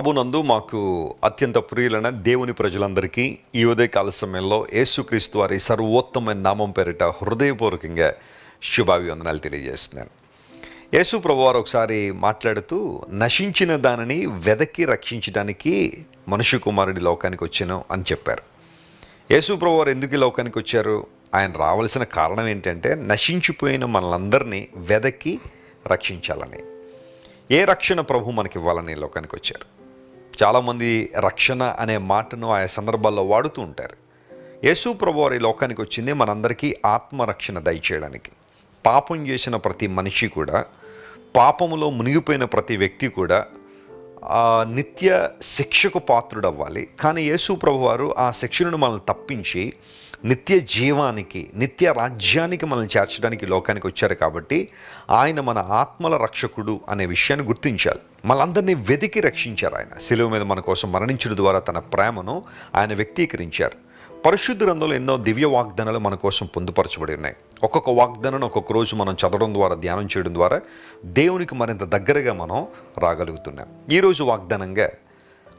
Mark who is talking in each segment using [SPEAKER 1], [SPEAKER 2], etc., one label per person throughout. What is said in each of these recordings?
[SPEAKER 1] ప్రభునందు మాకు అత్యంత ప్రియులైన దేవుని ప్రజలందరికీ ఈ ఉదయకాల సమయంలో యేసుక్రీస్తు వారి సర్వోత్తమైన నామం పేరిట హృదయపూర్వకంగా శుభాభివందనాలు తెలియజేస్తున్నాను. యేసు ప్రభువారు ఒకసారి మాట్లాడుతూ నశించిన దానిని వెదకి రక్షించడానికి మనుషు కుమారుడి లోకానికి వచ్చాను అని చెప్పారు. యేసు ప్రభువారు ఎందుకు ఈ లోకానికి వచ్చారు? ఆయన రావాల్సిన కారణం ఏంటంటే నశించిపోయిన మనలందరినీ వెదకి రక్షించాలని. ఏ రక్షణ ప్రభు మనకి ఇవ్వాలని లోకానికి వచ్చారు? చాలామంది రక్షణ అనే మాటను ఆయా సందర్భాల్లో వాడుతూ ఉంటారు. యేసు ప్రభువారి లోకానికి వచ్చింది మనందరికీ ఆత్మరక్షణ దయచేయడానికి. పాపం చేసిన ప్రతి మనిషి కూడా పాపములో మునిగిపోయిన ప్రతి వ్యక్తి కూడా నిత్య శిక్షకు పాత్రుడవ్వాలి. కానీ యేసు ప్రభువారు ఆ శిక్షను మనల్ని తప్పించి నిత్య జీవానికి నిత్య రాజ్యానికి మనల్ని చేర్చడానికి లోకానికి వచ్చారు కాబట్టి ఆయన మన ఆత్మల రక్షకుడు అనే విషయాన్ని గుర్తించాలి మనందరినీ వెతికి రక్షించారు ఆయన. శిలువ మీద మన కోసం మరణించడం ద్వారా తన ప్రేమను ఆయన వ్యక్తీకరించారు. పరిశుద్ధ గ్రంథంలో ఎన్నో దివ్య వాగ్దానాలు మన కోసం పొందుపరచబడి ఉన్నాయి. ఒక్కొక్క వాగ్దానం ఒక్కొక్క రోజు మనం చదవడం ద్వారా ధ్యానం చేయడం ద్వారా దేవునికి మరింత దగ్గరగా మనం రాగలుగుతున్నాం. ఈరోజు వాగ్దానంగా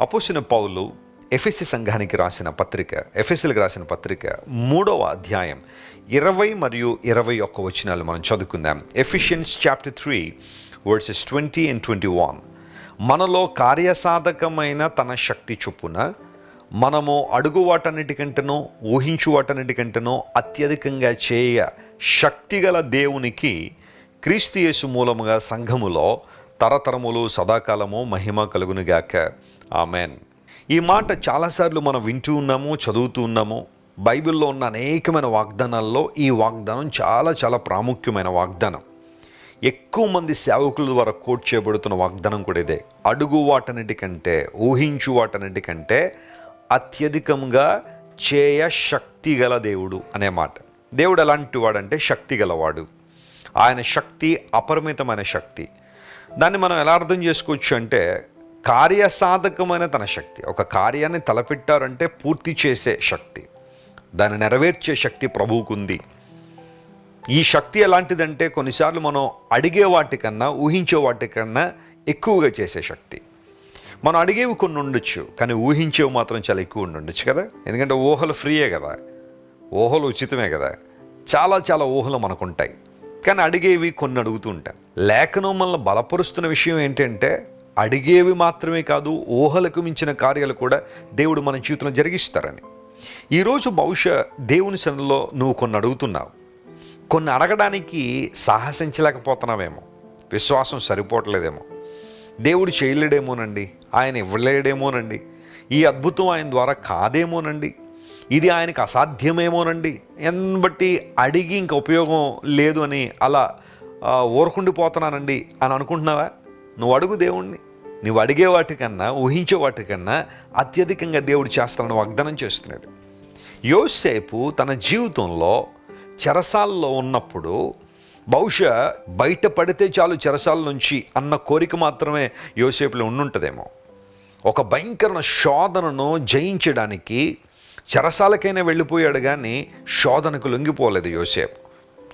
[SPEAKER 1] అపోసిన పౌలు ఎఫ్ఎస్సి సంఘానికి రాసిన పత్రిక ఎఫ్ఎస్సీలకు రాసిన పత్రిక మూడవ అధ్యాయం ఇరవై మరియు ఇరవై ఒక్క వచనాలు మనం చదువుకుందాం. Ephesians chapter three verses twenty and twenty one. మనలో కార్యసాధకమైన తన శక్తి చొప్పున మనము అడుగు వాటన్నిటికంటేనో ఊహించు అత్యధికంగా చేయ శక్తిగల దేవునికి క్రీస్తు యేసు మూలముగా సంఘములో తరతరములు సదాకాలము మహిమ కలుగునుగాక. ఆమెన్. ఈ మాట చాలాసార్లు మనం వింటూ ఉన్నాము చదువుతూ ఉన్నాము. బైబిల్లో ఉన్న అనేకమైన వాగ్దానాల్లో ఈ వాగ్దానం చాలా చాలా ప్రాముఖ్యమైన వాగ్దానం. ఎక్కువ మంది సేవకుల ద్వారా కోట్ చేయబడుతున్న వాగ్దానం కూడా ఇదే. అడుగు వాటన్నిటికంటే ఊహించు వాటన్నిటికంటే అత్యధికంగా చేయ శక్తి గల దేవుడు అనే మాట. దేవుడు ఎలాంటి వాడంటే శక్తి గలవాడు. ఆయన శక్తి అపరిమితమైన శక్తి. దాన్ని మనం ఎలా అర్థం చేసుకోవచ్చు అంటే కార్యసాధకమైన తన శక్తి. ఒక కార్యాన్ని తలపెట్టారంటే పూర్తి చేసే శక్తి. దాన్ని నెరవేర్చే శక్తి ప్రభువుకుంది. ఈ శక్తి ఎలాంటిదంటే కొన్నిసార్లు మనం అడిగే వాటికన్నా ఊహించే వాటికన్నా ఎక్కువగా చేసే శక్తి. మనం అడిగేవి కొన్ని ఉండొచ్చు కానీ ఊహించేవి మాత్రం చాలా ఎక్కువ ఉండొచ్చు కదా? ఎందుకంటే ఊహలు ఫ్రీయే కదా? ఊహలు ఉచితమే కదా? చాలా చాలా ఊహలు మనకు ఉంటాయి కానీ అడిగేవి కొన్ని అడుగుతూ ఉంటాం. లేఖనం మనల్ని బలపరుస్తున్న విషయం ఏంటంటే అడిగేవి మాత్రమే కాదు ఊహలకు మించిన కార్యాలు కూడా దేవుడు మన జీవితంలో జరిగిస్తారని. ఈరోజు బహుశా దేవుని సన్నిలో నువ్వు కొన్ని అడుగుతున్నావు. కొన్ని అడగడానికి సాహసించలేకపోతున్నావేమో. విశ్వాసం సరిపోవట్లేదేమో. దేవుడు చేయలేడేమోనండి? ఆయన ఇవ్వలేడేమోనండి? ఈ అద్భుతం ఆయన ద్వారా కాదేమోనండి? ఇది ఆయనకు అసాధ్యమేమోనండి? ఎన్బట్టి అడిగి ఇంక ఉపయోగం లేదు అని అలా ఊరకుండిపోతున్నానండి అని అనుకుంటున్నావా? నువ్వు అడుగు దేవుణ్ణి. నువ్వు అడిగే వాటికన్నా ఊహించే వాటికన్నా అత్యధికంగా దేవుడు చేస్తానని వాగ్దానం చేస్తున్నాడు. యోసేపు తన జీవితంలో చెరసాల్లో ఉన్నప్పుడు బహుశా బయట పడితే చాలు చెరసాల నుంచి అన్న కోరిక మాత్రమే యోసేపులో ఉండుంటుందేమో. ఒక భయంకరమైన శోధనను జయించడానికి చెరసాలకైనా వెళ్ళిపోయాడు కానీ శోధనకు లొంగిపోలేదు యోసేపు.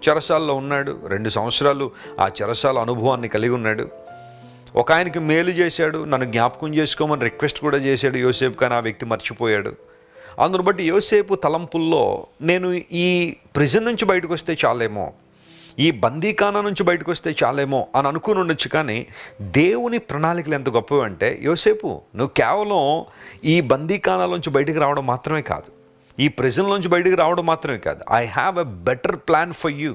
[SPEAKER 1] చెరసాల్లో ఉన్నాడు రెండు సంవత్సరాలు ఆ చెరసాల అనుభవాన్ని కలిగి ఉన్నాడు. ఒక ఆయనకి మేలు చేశాడు నన్ను జ్ఞాపకం చేసుకోమని రిక్వెస్ట్ కూడా చేశాడు యోసేపు కానీ ఆ వ్యక్తి మర్చిపోయాడు. అందును బట్టి యోసేపు తలంపుల్లో నేను ఈ ప్రిజన్ నుంచి బయటకు వస్తే చాలేమో ఈ బందీఖానా నుంచి బయటకు వస్తే చాలేమో అని అనుకుని ఉండొచ్చు కానీ దేవుని ప్రణాళికలు ఎంత గొప్పవి అంటే యోసేపు నువ్వు కేవలం ఈ బందీఖానాలోంచి బయటకు రావడం మాత్రమే కాదు ఈ ప్రిజన్లోంచి బయటకు రావడం మాత్రమే కాదు I have a better plan for you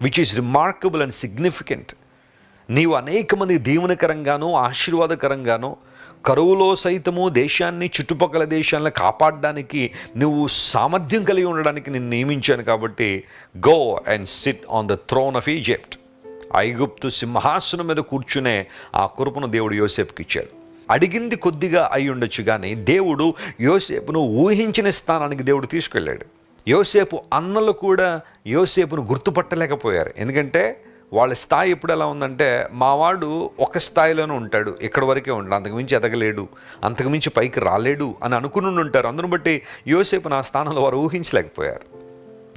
[SPEAKER 1] which is remarkable and significant నీవు అనేక మంది దీవెనకరంగాను ఆశీర్వాదకరంగాను కరువులో సైతము దేశాన్ని చుట్టుపక్కల దేశాలను కాపాడడానికి నువ్వు సామర్థ్యం కలిగి ఉండడానికి నేను నియమించాను కాబట్టి go and sit on the throne of Egypt ఐగుప్తు సింహాసనం మీద కూర్చునే ఆ కురుపును దేవుడు యోసేపుకి ఇచ్చాడు. అడిగింది కొద్దిగా అయి ఉండొచ్చు కానీ దేవుడు యోసేపును ఊహించిన స్థానానికి దేవుడు తీసుకెళ్ళాడు. యోసేపు అన్నలు కూడా యోసేపును గుర్తుపట్టలేకపోయారు. ఎందుకంటే వాళ్ళ స్థాయి ఎప్పుడు ఎలా ఉందంటే మావాడు ఒక స్థాయిలోనే ఉంటాడు ఇక్కడ వరకే ఉంటాడు అంతకుమించి ఎదగలేడు అంతకుమించి పైకి రాలేడు అని అనుకుని ఉంటారు. అందును బట్టి యోసేపు నా స్థానంలో వారు ఊహించలేకపోయారు.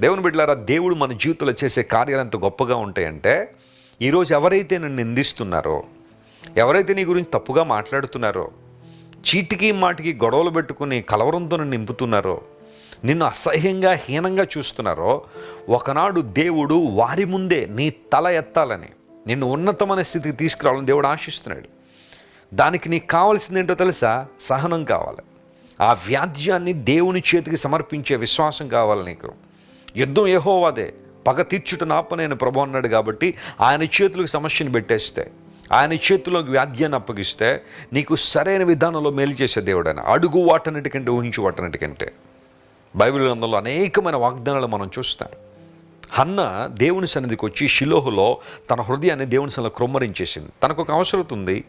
[SPEAKER 1] దేవుని బిడ్డలారా దేవుడు మన జీవితంలో చేసే కార్యాలు ఎంత గొప్పగా ఉంటాయంటే ఈరోజు ఎవరైతే నన్ను నిందిస్తున్నారో ఎవరైతే నీ గురించి తప్పుగా మాట్లాడుతున్నారో చీటికి మాటికి గొడవలు పెట్టుకుని కలవరంతో నింపుతున్నారో నిన్ను అసహ్యంగా హీనంగా చూస్తున్నారో ఒకనాడు దేవుడు వారి ముందే నీ తల ఎత్తాలని నిన్ను ఉన్నతమైన స్థితికి తీసుకురావాలని దేవుడు ఆశిస్తున్నాడు. దానికి నీకు కావాల్సింది ఏంటో తెలుసా? సహనం కావాలి. ఆ వ్యాధ్యాన్ని దేవుని చేతికి సమర్పించే విశ్వాసం కావాలి నీకు. యుద్ధం ఏహోవాదే పగ తీర్చుట నాపనైన ప్రభు అన్నాడు కాబట్టి ఆయన చేతులకు సమస్యను పెట్టేస్తే ఆయన చేతిలోకి వ్యాధ్యాన్ని అప్పగిస్తే నీకు సరైన విధానంలో మేలు చేసే దేవుడైన. అడుగు వాటన్నిటికంటే ఊహించు వాటన్నిటికంటే. బైబిల్ గ్రంథంలో అనేకమైన వాగ్దానాలు మనం చూస్తాం. హన్న దేవుని సన్నిధికి వచ్చి షిలోహులో తన హృదయాన్ని దేవుని సన్నిధిలో క్రొమ్మరించేసింది. తనకు ఒక అవసరం ఉంది.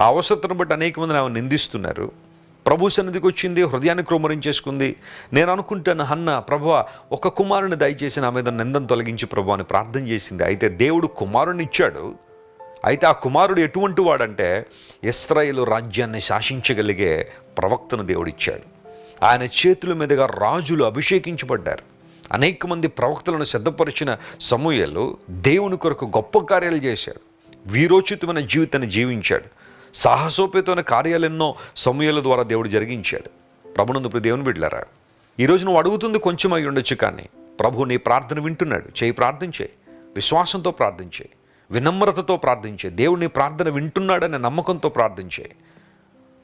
[SPEAKER 1] ఆ అవసరతను బట్టి అనేక మంది ఆమె నిందిస్తున్నారు. ప్రభు సన్నిధికి వచ్చింది హృదయాన్ని క్రొమ్మరించేసుకుంది. నేను అనుకుంటాను హన్న ప్రభు ఒక కుమారుని దయచేసి నా మీద నిందను తొలగించి ప్రభు అని ప్రార్థన చేసింది. అయితే దేవుడు కుమారుని ఇచ్చాడు. అయితే ఆ కుమారుడు ఎటువంటి వాడంటే ఇస్రాయేలు రాజ్యాన్ని శాసించగలిగే ప్రవక్తను దేవుడిచ్చాడు ఆయన చేతుల మీదుగా రాజులు అభిషేకించబడ్డారు. అనేక మంది ప్రవక్తలను సిద్ధపరిచిన సమూహలు దేవుని కొరకు గొప్ప కార్యాలు చేశాడు వీరోచితమైన జీవితాన్ని జీవించాడు. సాహసోపేతమైన కార్యాలెన్నో సమూహాల ద్వారా దేవుడు జరిగించాడు. ప్రభునందు ఇప్పుడు దేవుని బిడ్డలారా ఈరోజు నువ్వు అడుగుతుంది కొంచెం అయి ఉండొచ్చు కానీ ప్రభు నీ ప్రార్థన వింటున్నాడు. చేయి ప్రార్థించే విశ్వాసంతో ప్రార్థించే వినమ్రతతో ప్రార్థించే దేవుడు నీ ప్రార్థన వింటున్నాడనే నమ్మకంతో ప్రార్థించే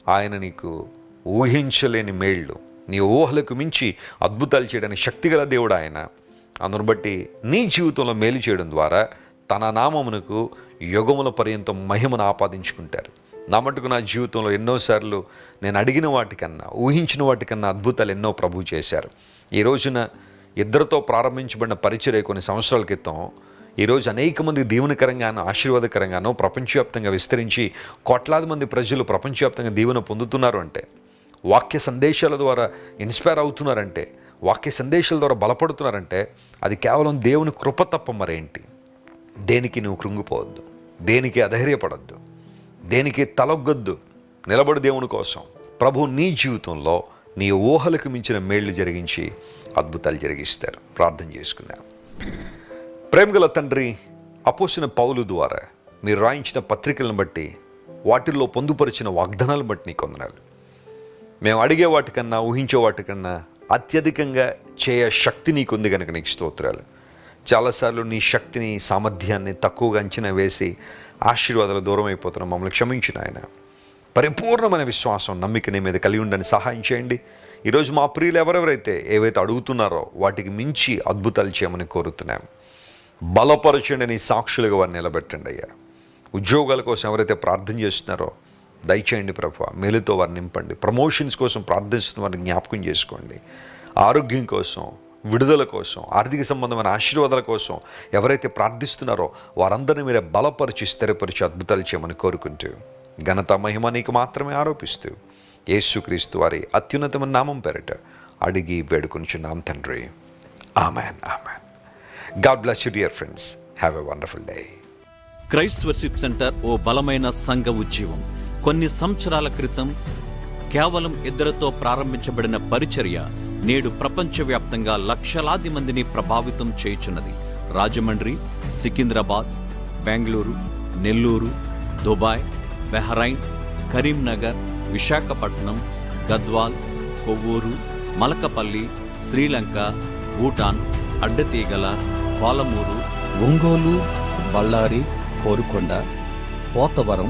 [SPEAKER 1] ఆయన నీకు ఊహించలేని మేళ్ళు నీ ఊహలకు మించి అద్భుతాలు చేయడానికి శక్తిగల దేవుడు ఆయన. అందును బట్టి నీ జీవితంలో మేలు చేయడం ద్వారా తన నామమునకు యుగముల పర్యంతం మహిమను ఆపాదించుకుంటారు. నా మటుకు నా జీవితంలో ఎన్నోసార్లు నేను అడిగిన వాటికన్నా ఊహించిన వాటికన్నా అద్భుతాలు ఎన్నో ప్రభు చేశారు. ఈ రోజున ఇద్దరితో ప్రారంభించబడిన పరిచర్య కొన్ని సంవత్సరాల క్రితం ఈరోజు అనేక మంది దీవెనకరంగాను ఆశీర్వాదకరంగాను ప్రపంచవ్యాప్తంగా విస్తరించి కోట్లాది మంది ప్రజలు ప్రపంచవ్యాప్తంగా దీవెన పొందుతున్నారు అంటే వాక్య సందేశాల ద్వారా ఇన్స్పైర్ అవుతున్నారంటే వాక్య సందేశాల ద్వారా బలపడుతున్నారంటే అది కేవలం దేవుని కృప తప్ప మరేంటి? దేనికి నువ్వు కృంగిపోవద్దు దేనికి అధైర్యపడద్దు దేనికి తలొగ్గొద్దు నిలబడు దేవుని కోసం. ప్రభు నీ జీవితంలో నీ ఊహలకు మించిన మేళ్ళు జరిగించి అద్భుతాలు జరిగిస్తారు. ప్రార్థన చేసుకుందాం. ప్రేమగల తండ్రి అపోసిన పౌలు ద్వారా మీరు రాయించిన పత్రికలను బట్టి వాటిల్లో పొందుపరిచిన వాగ్దానాలను బట్టి నీకు వందనాలు మేము అడిగే వాటికన్నా ఊహించే వాటికన్నా అత్యధికంగా చేయ శక్తి నీకుంది కనుక నీకు స్తోత్రాలు. చాలాసార్లు నీ శక్తిని సామర్థ్యాన్ని తక్కువగా అంచనా వేసి ఆశీర్వాదాలు దూరం అయిపోతున్నాం మమ్మల్ని క్షమించిన ఆయన పరిపూర్ణమైన విశ్వాసం నమ్మిక నీ మీద కలిగి ఉండని సహాయం చేయండి. ఈరోజు మా ప్రియులు ఎవరెవరైతే ఏవైతే అడుగుతున్నారో వాటికి మించి అద్భుతాలు చేయమని కోరుతున్నాం. బలపరచండి నీ సాక్షులుగా వారిని నిలబెట్టండి అయ్యా. ఉద్యోగాల కోసం ఎవరైతే ప్రార్థన చేస్తున్నారో దయచేయండి ప్రభు మేలుతో వారిని నింపండి ప్రమోషన్స్ కోసం ప్రార్థిస్తున్న వారిని జ్ఞాపకం చేసుకోండి. ఆరోగ్యం కోసం విడుదల కోసం ఆర్థిక సంబంధమైన ఆశీర్వాదాల కోసం ఎవరైతే ప్రార్థిస్తున్నారో వారందరినీ మీరే బలపరిచి స్థిరపరిచి అద్భుతాలు చేయమని కోరుకుంటూ ఘనత మహిమ నీకు మాత్రమే ఆరోపిస్తూ యేసుక్రీస్తు వారి అత్యున్నతమైన నామం పేరిట అడిగి వేడుకొనిచున్నాం తండ్రి. Amen amen. God bless you dear friends have a wonderful day
[SPEAKER 2] Christ Worship Centre ఓ బలమైన సంఘ ఉద్యమం కొన్ని సంవత్సరాల క్రితం కేవలం ఇద్దరితో ప్రారంభించబడిన పరిచర్య నేడు ప్రపంచవ్యాప్తంగా లక్షలాది మందిని ప్రభావితం చేయుచున్నది. Rajahmundry Secunderabad Bengaluru Nellore Dubai Bahrain Karimnagar Visakhapatnam Gadwal Kovvur Malakapalli Sri Lanka Bhutan Addateegala Palamuru
[SPEAKER 3] Ongole Bellary Korukonda Pothavaram